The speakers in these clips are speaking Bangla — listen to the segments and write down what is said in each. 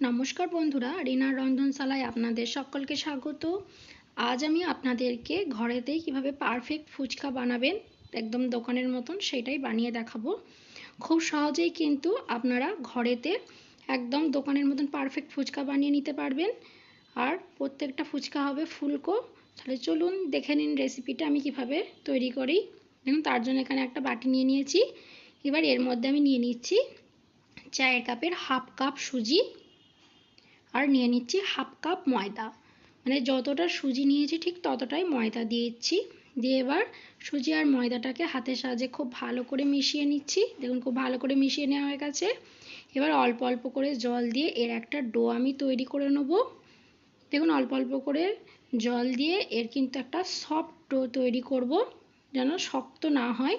নমস্কার বন্ধুরা রিনার রন্ধনশালায় আপনাদের সকলকে স্বাগত। আজ আমি আপনাদেরকে ঘরেতেই কীভাবে পারফেক্ট ফুচকা বানাবেন, একদম দোকানের মতন সেটাই বানিয়ে দেখাবো। খুব সহজেই কিন্তু আপনারা ঘরেতে একদম দোকানের মতন পারফেক্ট ফুচকা বানিয়ে নিতে পারবেন। আর প্রত্যেকটা ফুচকা হবে ফুলকো। তাহলে চলুন দেখে নিন রেসিপিটা আমি কীভাবে তৈরি করি। দেখুন, তার জন্য এখানে একটা বাটি নিয়ে নিয়েছি। এবার এর মধ্যে আমি নিয়ে নিচ্ছি চায়ের কাপের হাফ কাপ সুজি। আর নিয়ে নিচ্ছি হাফ কাপ ময়দা। মানে যতটা সুজি নিয়েছি ঠিক ততটাই ময়দা দিয়েছি। দিয়ে এবার সুজি আর ময়দাটাকে হাতের সাহায্যে খুব ভালো করে মিশিয়ে নিচ্ছি। দেখুন খুব ভালো করে মিশিয়ে নেওয়া হয়ে গেছে। এবার অল্প অল্প করে জল দিয়ে এর একটা ডো আমি তৈরি করে নেব। দেখুন অল্প অল্প করে জল দিয়ে এর কিন্তু একটা সফট ডো তৈরি করব যেন শক্ত না হয়।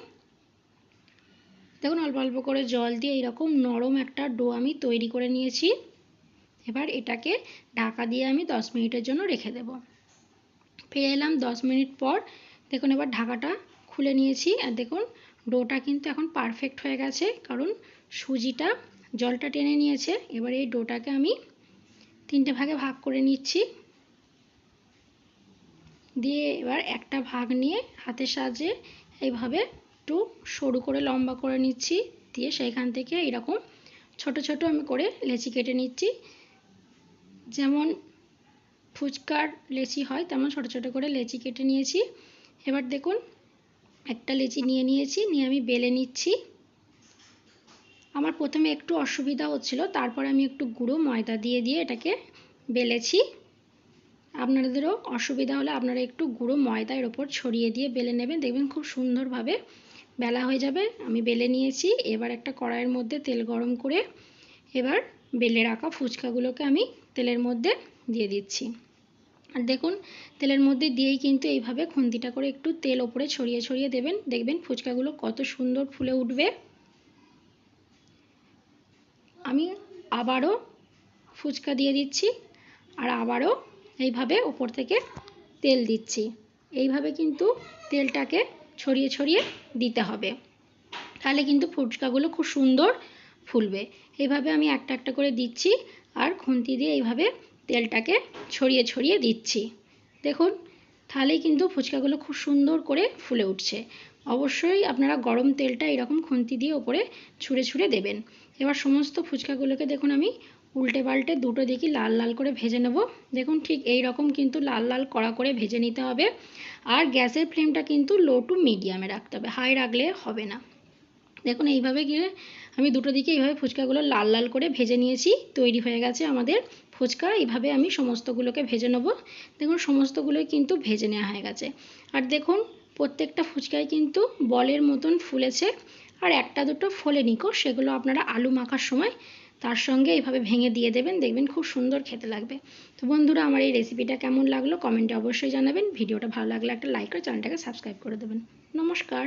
দেখুন অল্প অল্প করে জল দিয়ে এরকম নরম একটা ডো আমি তৈরি করে নিয়েছি। এবার এটাকে ঢাকা দিয়ে আমি দশ মিনিটের জন্য রেখে দেব। ফিরে এলাম দশ মিনিট পর। দেখুন, এবার ঢাকাটা খুলে নিয়েছি। আর দেখুন, ডোটা কিন্তু এখন পারফেক্ট হয়ে গেছে, কারণ সুজিটা জলটা টেনে নিয়েছে। এবার এই ডোটাকে আমি তিনটে ভাগে ভাগ করে নিচ্ছি। দিয়ে এবার একটা ভাগ নিয়ে হাতের সাহায্যে এইভাবে একটু সরু করে লম্বা করে নিচ্ছি। দিয়ে সেইখান থেকে এরকম ছোট ছোট আমি করে লেচি কেটে নিচ্ছি। যেমন ফুচকার লেচি হয়, তেমন ছোট ছোট করে লেচি কেটে নিয়েছি। এবার দেখুন, একটা লেচি নিয়ে নিয়েছি, নিয়ে আমি বেলে নিচ্ছি। আমার প্রথমে একটু অসুবিধা হচ্ছিল, তারপরে আমি একটু গুঁড়ো ময়দা দিয়ে দিয়ে এটাকে বেলেছি। আপনাদেরও অসুবিধা হলে আপনারা একটু গুঁড়ো ময়দা এর ওপর ছড়িয়ে দিয়ে বেলে নেবেন, দেখবেন খুব সুন্দরভাবে বেলা হয়ে যাবে। আমি বেলে নিয়েছি, এবার একটা কড়াইয়ের মধ্যে তেল গরম করে এবার বেলে রাখা ফুচকাগুলোকে আমি তেলের মধ্যে দিয়ে দিচ্ছি। আর দেখুন, তেলের মধ্যে দিয়েই কিন্তু এইভাবে খুন্তিটা করে একটু তেল ওপরে ছড়িয়ে ছড়িয়ে দেবেন। দেখবেন ফুচকাগুলো কত সুন্দর ফুলে উঠবে। আমি আবারও ফুচকা দিয়ে দিচ্ছি আর আবারও এইভাবে ওপর থেকে তেল দিচ্ছি। এইভাবে কিন্তু তেলটাকে ছড়িয়ে ছড়িয়ে দিতে হবে। তাহলে কিন্তু ফুচকাগুলো খুব সুন্দর ফুলবে। এইভাবে আমি একটা একটা করে দিচ্ছি আর খুন্তি দিয়ে এইভাবে তেলটাকে ছড়িয়ে ছড়িয়ে দিচ্ছি। দেখুন, তাহলেই কিন্তু ফুচকাগুলো খুব সুন্দর করে ফুলে উঠছে। অবশ্যই আপনারা গরম তেলটা এরকম খুন্তি দিয়ে ওপরে ছুঁড়ে ছুঁড়ে দেবেন। এবার সমস্ত ফুচকাগুলোকে দেখুন আমি উল্টে পাল্টে দুটো দিকই লাল লাল করে ভেজে নেব। দেখুন ঠিক এই রকম কিন্তু লাল লাল কড়া করে ভেজে নিতে হবে। আর গ্যাসের ফ্লেমটা কিন্তু লো টু মিডিয়ামে রাখতে হবে, হাই রাখলে হবে না। দেখুন, এইভাবে গিয়ে আমি দুটো দিকে এইভাবে ফুচকাগুলো লাল লাল করে ভেজে নিয়েছি। তৈরি হয়ে গেছে আমাদের ফুচকা। এইভাবে আমি সমস্তগুলোকে ভেজে নেব। দেখুন, সমস্তগুলোই কিন্তু ভেজে নেওয়া হয়ে গেছে। আর দেখুন, প্রত্যেকটা ফুচকায় কিন্তু বলের মতন ফুলেছে। আর একটা দুটো ফলে নিকো সেগুলো আপনারা আলু মাখার সময় তার সঙ্গে এইভাবে ভেঙে দিয়ে দেবেন। দেখবেন খুব সুন্দর খেতে লাগবে। তো বন্ধুরা, আমার এই রেসিপিটা কেমন লাগল কমেন্টে অবশ্যই জানাবেন। ভিডিওটা ভালো লাগলে একটা লাইক করে চ্যানেলটাকে সাবস্ক্রাইব করে দেবেন। নমস্কার।